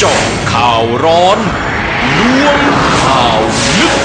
เจาะข่าวร้อนล้วงข่าวลึก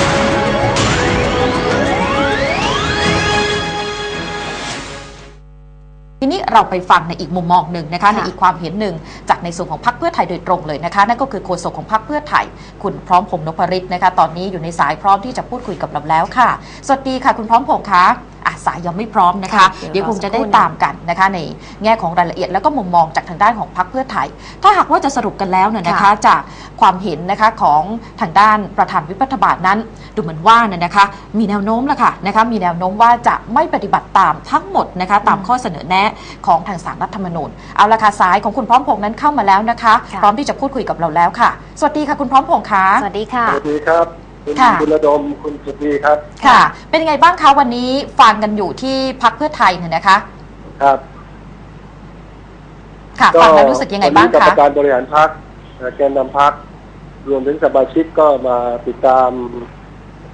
ทีนี้เราไปฟังในอีกมุมมองหนึ่งนะคะค่ะในอีกความเห็นหนึ่งจากในส่วนของพรรคเพื่อไทยโดยตรงเลยนะคะนั่นก็คือโฆษกของพรรคเพื่อไทย คุณพร้อมพงษ์นพริตนะคะ ตอนนี้อยู่ในสายพร้อมที่จะพูดคุยกับเราแล้วค่ะ สวัสดีค่ะ คุณพร้อมพงษ์คะอะ สายยังไม่พร้อมนะคะค่ะเดี๋ยวคงจะได้เดี๋ยวรอสักครู่ตามกันนะคะในแง่ของรายละเอียดแล้วก็มุมมองจากทางด้านของพรรคเพื่อไทย ถ้าหากว่าจะสรุปกันแล้วเนี่ยนะคะค่ะจากความเห็นนะคะของทางด้านประธานวิปรัฐบาลนั้น ดูเหมือนว่าเนี่ยนะคะ มีแนวโน้มแล้วค่ะนะคะมีแนวโน้มว่าจะไม่ปฏิบัติตามทั้งหมดนะคะตามอืมข้อเสนอแนะของทางสารรัฐธรรมนูญเอาละค่ะสายของคุณพร้อมพงษ์นั้นเข้ามาแล้วนะคะค่ะพร้อมที่จะพูดคุยกับเราแล้วค่ะ สวัสดีค่ะคุณพร้อมพงษ์คะสวัสดีค่ะสวัสดีครับ คุณค่ะ คุณระดมคุณสุธีครับค่ะ เป็นยังไงบ้างคะวันนี้ฟังกันอยู่ที่พักเพื่อไทยเนี่ยนะคะ ครับค่ะฟังแล้วรู้สึกยังไงบ้างวันนี้กรรคะมการบริหารพักแกนนำพักรวมถึงสมาชิกก็มาติดตาม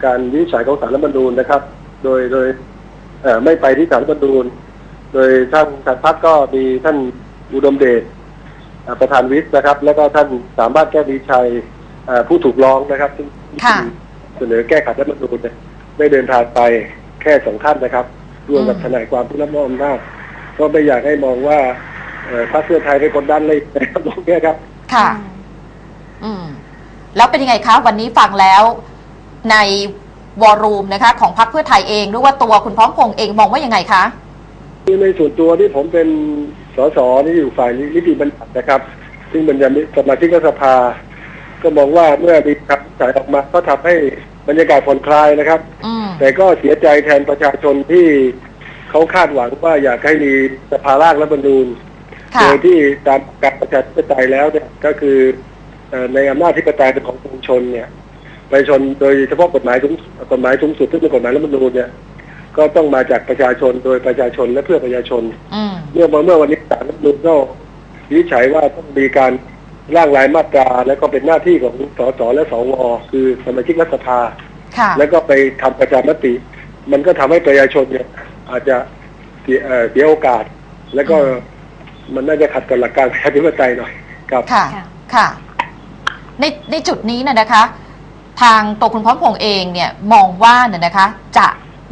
การวินิจฉัยของสารรัฐธรรมนูญนะครับ โดยโดยเอ่อไม่ไปที่สารรัฐธรรมนูญ โดยท่านทางพักก็มีท่านอุดมเดชเอ่อประธานวิศนะครับ แล้วก็ท่านสามารถแก้วดีชัยเอ่อ ผู้ถูกร้องนะครับซึ่งค่ะเสนอแก้ไขรัฐธรรมนูญเนี่ยได้เดินทางไปแค่สองท่านนะครับร่วมกับอืมทนายความผู้รับมอบอำนาจก็ไม่อยากให้มองว่าเอ่อพรรคเพื่อไทยเป็นคนด้านเลยนะครับตรงเนี้ยครับ ค่ะ อืม แล้วเป็นยังไงคะวันนี้ฟังแล้ว ในวอรูมนะคะ ของพรรคเพื่อไทยเองหรือว่าตัวคุณพร้อมพงษ์เองมองว่ายังไงคะคือในส่วนตัวที่ผมเป็นสสที่อยู่ฝ่ายนิติบัญญัตินะครับ ซึ่งบรรยาสมาชิกรัฐสภา ก็มองว่าเมื่อมีคำสั่งออกมา ก็ทำให้บรรยากาศผ่อนคลายนะครับ อืมแต่ก็เสียใจแทนประชาชนที่เขาคาดหวังว่าอยากให้มีสภาร่างรัฐธรรมนูญค่ะ โดยที่ตามการประชาธิปไตยแล้วเนี่ยก็คือเอ่อในอำนาจที่ปไตยเป็นของประชาชนเนี่ยประชาชนโดยเฉพาะกฎหมายสูงกฎหมายสูงสุดที่เป็นกฎหมายรัฐธรรมนูญเนี่ยก็ต้องมาจากประชาชนโดยประชาชนและเพื่อประชาชน อืม เมื่อเมื่อวันนี้ศาลรัฐธรรมนูญก็วินิจฉัยว่าต้องมีการ ร่างรายมาตราและก็เป็นหน้าที่ของสสและสวคือสมาชิกรัฐสภา ค่ะแล้วก็ไปทำประชามติ มันก็ทำให้ประชาชนเนี่ยอาจจะเสียเอ่อเสียโอกาส แล้วก็อืมมันน่าจะขัดกับหลักการประชาธิปไตยหน่อยครับ ค่ะค่ะ ค่ะ ในในจุดนี้น่ะนะคะ ทางตัวคุณพร้อมพงษ์เองเนี่ยมองว่าเนี่ยนะคะ จะ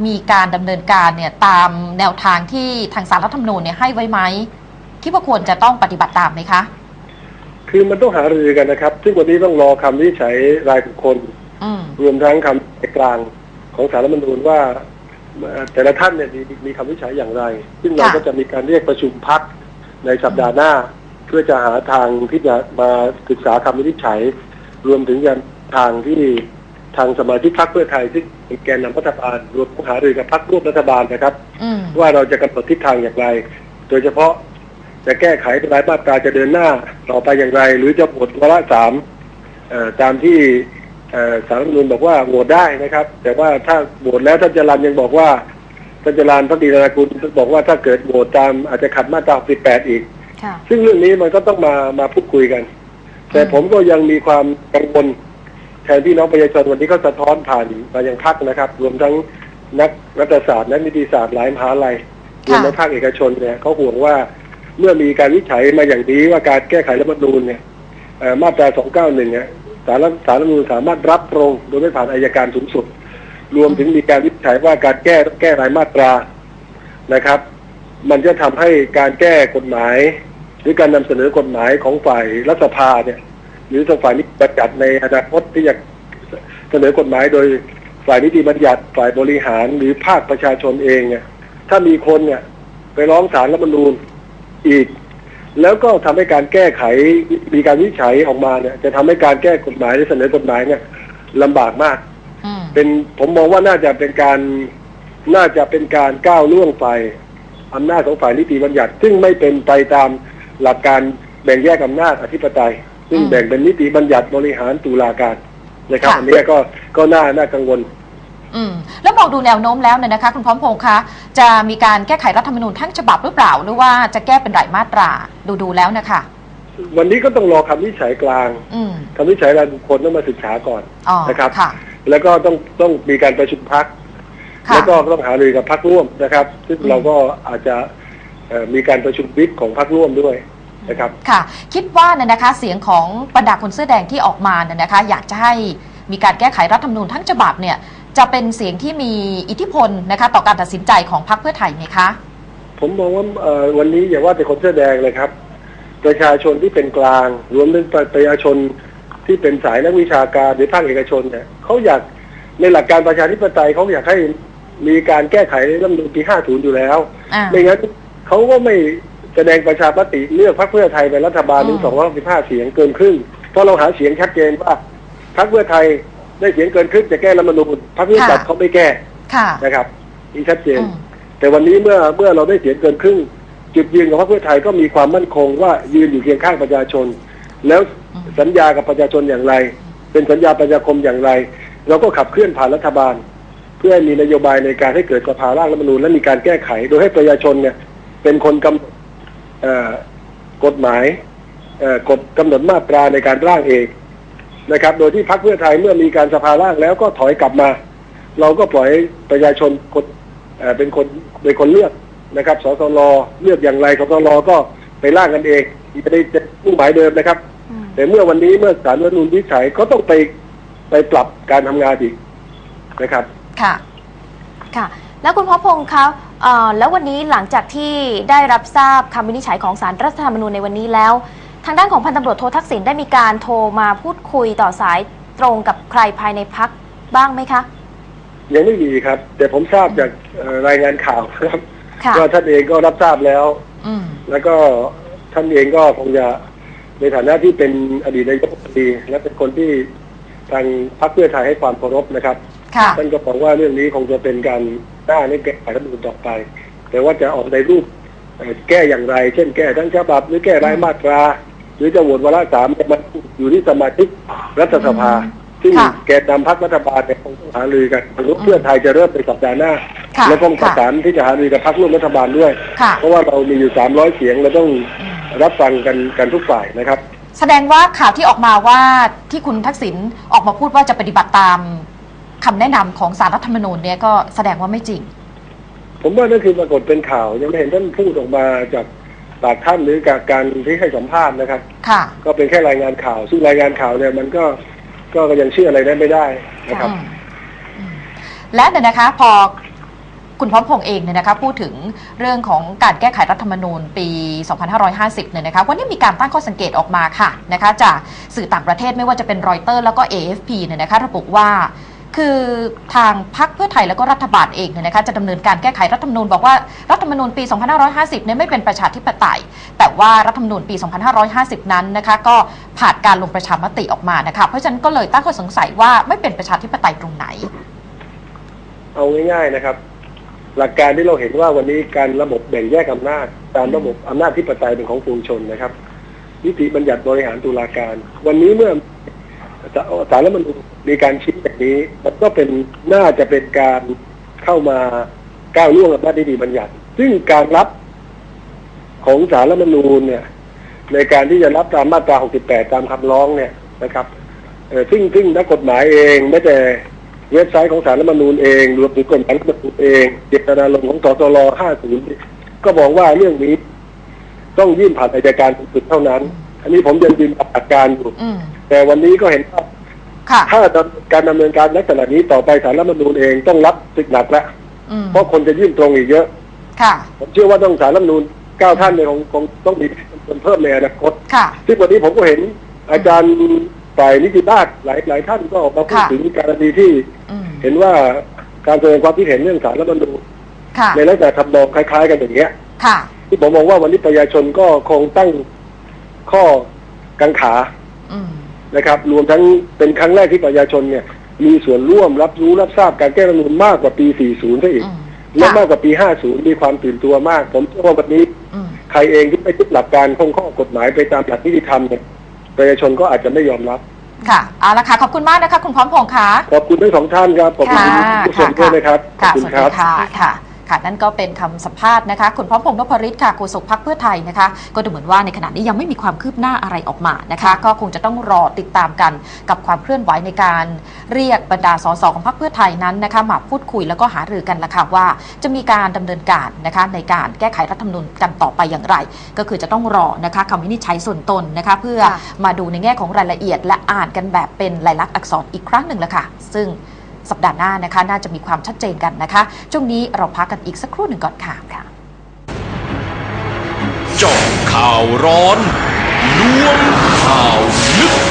มีการดำเนินการเนี่ยตามแนวทางที่ทางสารรัฐธรรมนูญเนี่ยให้ไว้ไหมคิดว่าควรจะต้องปฏิบัติตามไหมคะ คือมันต้องหารือกันนะครับ ซึ่งวันนี้ต้องรอคำวินิจฉัยรายบุคคลอืมรวมทั้งคำกลางของสารรัฐธรรมนูญว่าเอ่อแต่ละท่านเนี่ยมีมีคำวินิจฉัยอย่างไร ซึ่งเราค่ะก็จะมีการเรียกประชุมพักในสัปดาห์หน้า เพื่อจะหาทางที่จะมาศึกษาคำวินิจฉัย รวมถึงการทางที่ทางสมาชิกพรรคเพื่อไทยซึ่งเป็นแกนนำรัฐบาลรวมทั้งหารือกับพรรคร่วมรัฐบาลนะครับอืมว่าเราจะกำหนดทิศทางอย่างไร โดยเฉพาะ จะแก้ไขรายมาตราจะเดินหน้าต่อไปอย่างไร หรือจะโหวตวาระสามเอ่อตามที่เอ่อสารรัฐธรรมนูญบอกว่าโหวตได้นะครับ แต่ว่าถ้าโหวตแล้วท่านจรันยังบอกว่าท่านจรันพักดีนากุลบอกว่าถ้าเกิดโหวตตามอาจจะขัดมาตรา18อีกค่ะซึ่งเรื่องนี้มันก็ต้องมามาพูดคุยกัน แต่อืมผมก็ยังมีความกังวลแทนพี่น้องประชาชนวันนี้ก็สะท้อนผ่านมายังพักนะครับ รวมทั้งนักรัฐศาสตร์นักนิติศาสตร์หลายมหาลัยรวมทั้งภาคเอกชนเนี่ยเขาห่วงว่า เมื่อมีการวิจัยมาอย่างนี้ว่าการแก้ไขรัฐธรรมนูญเนี่ยมาตรา 291เนี่ยสารรัฐสารรัฐธรรมนูญสามารถรับตรงโดยไม่ผ่านอายการสูงสุด รวมถึงมีการวิจัยว่าการแก้แก้รายมาตรานะครับ มันจะทำให้การแก้กฎหมาย หรือการนำเสนอกฎหมายของฝ่ายรัฐสภาเนี่ยหรือทางฝ่ายนิติบัญญัติในอนาคตที่จะเสนอกฎหมายโดยฝ่ายนิติบัญญัติฝ่ายบริหารหรือภาคประชาชนเองเนี่ยถ้ามีคนเนี่ยไปร้องศาลรัฐธรรมนูญ อีก แล้วก็ทำให้การแก้ไขมีการวินิจฉัยออกมาเนี่ย จะทำให้การแก้กฎหมายหรือเสนอกฎหมายเนี่ยลำบากมากอืมเป็นผมมองว่าน่าจะเป็นการน่าจะเป็นการก้าวล่วงฝ่ายอำนาจของฝ่ายนิติบัญญัติ ซึ่งไม่เป็นไปตามหลักการแบ่งแยกอำนาจอธิปไตย ซึ่งอืมแบ่งเป็นนิติบัญญัติบริหารตุลาการนะครับค่ะอันนี้ก็ก็น่าน่ากังวล อืมแล้วมองดูแนวโน้มแล้วเนี่ยนะคะ คุณพร้อมพงษ์คะจะมีการแก้ไขรัฐธรรมนูญทั้งฉบับหรือเปล่า หรือว่าจะแก้เป็นรายมาตราดูดูๆแล้วนะคะวันนี้ก็ต้องรอคำวินิจฉัยกลางอืมคำวินิจฉัยรายบุคคลต้องมาศึกษาก่อนอ๋อนะครับ ค่ะ แล้วก็ต้องต้องมีการประชุมพัก ค่ะ แล้วก็ต้องหารือกับพักร่วมนะครับ ซึ่งอืม เราก็อาจจะเอ่อมีการประชุมวิปของพักร่วมด้วยนะครับ ค่ะ คิดว่าเนี่ยนะคะ เสียงของบรรดาคนเสื้อแดงที่ออกมาเนี่ยนะคะ อยากจะให้มีการแก้ไขรัฐธรรมนูญทั้งฉบับเนี่ย จะเป็นเสียงที่มีอิทธิพลนะคะต่อการตัดสินใจของพรรคเพื่อไทยไหมคะ ผมมองว่าเอ่อวันนี้อย่าว่าแต่คนเสื้อแดงเลยครับ ประชาชนที่เป็นกลางรวมถึงประชาชนที่เป็นสายนักวิชาการหรือภาคเอกชนเนี่ยเขาอยากในหลักการประชาธิปไตยเขาอยากให้มีการแก้ไขรัฐธรรมนูญปี 50 อยู่แล้วอ่าไม่งั้นเขาก็ไม่แสดงประชามติเลือกพรรคเพื่อไทยเป็นรัฐบาลถึงอืม215 เสียงเกินครึ่งเพราะเราหาเสียงชัดเจนว่าพรรคเพื่อไทย ได้เสียงเกินครึ่งจะแก้รัฐธรรมนูญพรรควิจัดเขาไม่แก้ค่ะ นะครับนี่ชัดเจนอืมแต่วันนี้เมื่อเมื่อเราได้เสียงเกินครึ่ง จุดยืนของพรรคเพื่อไทยก็มีความมั่นคงว่ายืนอยู่เคียงข้างประชาชน แล้วอืมสัญญากับประชาชนอย่างไร เป็นสัญญาประชาคมอย่างไร เราก็ขับเคลื่อนผ่านรัฐบาล เพื่อให้มีนโยบายในการให้เกิดสภาร่างรัฐธรรมนูญและมีการแก้ไข โดยให้ประชาชนเนี่ย เป็นคนกำหนดเอ่อกฎหมายเอ่อกฎกำหนดมาตราในการร่างเอง นะครับ โดยที่พรรคเพื่อไทยเมื่อมีการสภาร่างแล้วก็ถอยกลับมา เราก็ปล่อยให้ประชาชนกดเอ่อเป็นคนเป็นคนเลือกนะครับสสรเลือกอย่างไรสสรก็ไปร่างกันเองไม่ได้จะมุ่งหมายเดิมนะครับ แต่เมื่อวันนี้เมื่อศาลรัฐธรรมนูญวินิจฉัยก็ต้องไปไปปรับการทำงานอีกนะครับ ค่ะ ค่ะ แล้วคุณพ่อพงศ์ครับเอ่อแล้ววันนี้หลังจากที่ได้รับทราบคำวินิจฉัยของศาลรัฐธรรมนูญในวันนี้แล้ว ทางด้านของพันตำรวจโททักษิณได้มีการโทรมาพูดคุยต่อสายตรงกับใครภายในพักบ้างไหมคะ ยังไม่มีครับ แต่ผมทราบจากเอ่อรายงานข่าวนะครับค่ะว่าท่านเองก็รับทราบแล้ว อืมแล้วก็ท่านเองก็คงจะในฐานะที่เป็นอดีตนายกรัฐมนตรีและเป็นคนที่ทางพรรคเพื่อไทยให้ความเคารพนะครับ ค่ะ ท่านก็บอกว่าเรื่องนี้คงจะเป็นการหน้าในแก้ไขรัฐธรรมนูญต่อไป แต่ว่าจะออกในรูปเอ่อแก้อย่างไร เช่นแก้ทั้งฉบับหรือแก้รายมาตรา หรือจะโหวตวาระสามเนี่ยมันอยู่ที่สมาชิกรัฐสภาอืมซึ่งค่ะแกนนำพรรครัฐบาลเนี่ยคงต้องหารือกันเพื่อไทยจะเริ่มในสัปดาห์หน้า ค่ะและต้องประค่ะ สานที่จะหารือกับพรรคร่วมรัฐบาลด้วย ค่ะเพราะว่าเรามีอยู่ 300 เสียงเราต้องอืมรับฟังกันกันทุกฝ่ายนะครับ แสดงว่าข่าวที่ออกมาว่าที่คุณทักษิณออกมาพูดว่าจะปฏิบัติตามคำแนะนำของสารรัฐธรรมนูญเนี่ยก็แสดงว่าไม่จริง ผมว่านั่นคือปรากฏเป็นข่าวยังไม่เห็นท่านพูดออกมาจาก ปากท่านหรือจากการที่ให้สัมภาษณ์นะครับ ค่ะ ก็เป็นแค่รายงานข่าว ซึ่งรายงานข่าวเนี่ยมันก็ก็ยังเชื่ออะไรได้ไม่ได้นะครับอืมอืมและเนี่ยนะคะ พอคุณพร้อมพงษ์เองเนี่ยนะคะพูดถึงเรื่องของการแก้ไขรัฐธรรมนูญปี 2550 เนี่ยนะคะวันนี้มีการตั้งข้อสังเกตออกมาค่ะนะคะจากสื่อต่างประเทศไม่ว่าจะเป็นรอยเตอร์แล้วก็ AFP เนี่ยนะคะระบุว่า คือทางพรรคเพื่อไทยแล้วก็รัฐบาลเองเนี่ยนะคะจะดำเนินการแก้ไขรัฐธรรมนูญบอกว่ารัฐธรรมนูญปี 2550 เนี่ยไม่เป็นประชาธิปไตย แต่ว่ารัฐธรรมนูญปี 2550 นั้นนะคะก็ผ่านการลงประชามติออกมานะคะเพราะฉะนั้นก็เลยตั้งข้อสงสัยว่าไม่เป็นประชาธิปไตยตรงไหน เอาง่ายๆนะครับ หลักการที่เราเห็นว่าวันนี้การระบบแบ่งแยกอำนาจตามระบบอำนาจที่ปไตยเป็นของปวงชนนะครับ นิติบัญญัติบริหารตุลาการ วันนี้เมื่อ สารรัฐมนูญมีการชี้แบบนี้ มันก็เป็นน่าจะเป็นการเข้ามาก้าวล่วงอำนาจนิติบัญญัติ ซึ่งการรับของสารรัฐมนูญเนี่ย ในการที่จะรับตามมาตรา 68 ตามคำร้องเนี่ยนะครับซึ่งซึ่งนักกฎหมายเองแม้แต่เว็บไซต์ของสารรัฐมนูญเองรวมถึงกฎหมายรัฐมนูญเองเจตนารมณ์ของสสร50 ก็บอกว่าเรื่องนี้ต้องยื่นผ่านอัยการสุดเท่านั้น อันนี้ผมยังยืนหลักการอยู่ แต่วันนี้ก็เห็นว่าค่ะ ถ้าการดำเนินการลักษณะนี้ต่อไปสารรัฐธรรมนูญเองต้องรับศึกหนักแล้วอืมเพราะคนจะยื่นตรงอีกเยอะ ค่ะ ผมเชื่อว่าต้องสารรัฐธรรมนูญเก้าท่านเนี่ยคงคงต้องมีคนเพิ่มในอนาคตค่ะ ซึ่งวันนี้ผมก็เห็นอาจารย์ฝ่ายนิติราษฎร์หลายหลายท่านก็ออกมาพูดค่ะ ถึงกรณีที่อืมเห็นว่าการแสดงความคิดเห็นเรื่องสารรัฐธรรมนูญค่ะ ในลักษณะทำนองคล้าย ๆ กันอย่างเงี้ย ค่ะ ที่ผมมองว่าวันนี้ประชาชนก็คงตั้งข้อกังขา อืม นะครับ รวมทั้งเป็นครั้งแรกที่ประชาชนเนี่ย มีส่วนร่วมรับรู้รับทราบการแก้รัฐธรรมนูญมากกว่าปี 40ซะอีกอืมและค่ะมากกว่าปี 50 มีความตื่นตัวมาก ผมเชื่อว่าวันนี้อืมใครเองที่ไม่ยึดหลักการคงข้อกฎหมายไปตามหลักนิติธรรมเนี่ยประชาชนก็อาจจะไม่ยอมรับค่ะเอาละค่ะ ขอบคุณมากนะคะ คุณพร้อมพงษ์ค่ะ ขอบคุณทั้งสองท่านครับ ขอบคุณค่ะผู้ชมด้วยนะครับ ขอบค่ะคุณสวัสครัดีบค่ะ ค่ะค่ะนั่นก็เป็นคำสัมภาษณ์นะคะคุณพร้อมพงษ์นพริตค่ะโฆษกพักเพื่อไทยนะคะ ก็ดูเหมือนว่าในขณะนี้ยังไม่มีความคืบหน้าอะไรออกมานะคะ ก็คงจะต้องรอติดตามกันกับความเคลื่อนไหวในการเรียกบรรดาสสของพรรคเพื่อไทยนั้นนะคะมาพูดคุยแล้วก็หารือกันละค่ะว่า จะมีการดำเนินการนะคะในการแก้ไขรัฐธรรมนูญกันต่อไปอย่างไร ก็คือจะต้องรอนะคะคำวินิจฉัยส่วนตนนะคะ เพื่อค่ะมาดูในแง่ของรายละเอียดและอ่านกันแบบเป็นลายลักษณ์อักษรอีกครั้งหนึ่งละค่ะ ซึ่ง สัปดาห์หน้านะคะ น่าจะมีความชัดเจนกันนะคะช่วงนี้เราพักกันอีกสักครู่หนึ่งก่อนค่ะค่ะจาะข่าวร้อนล้วงข่าวลึก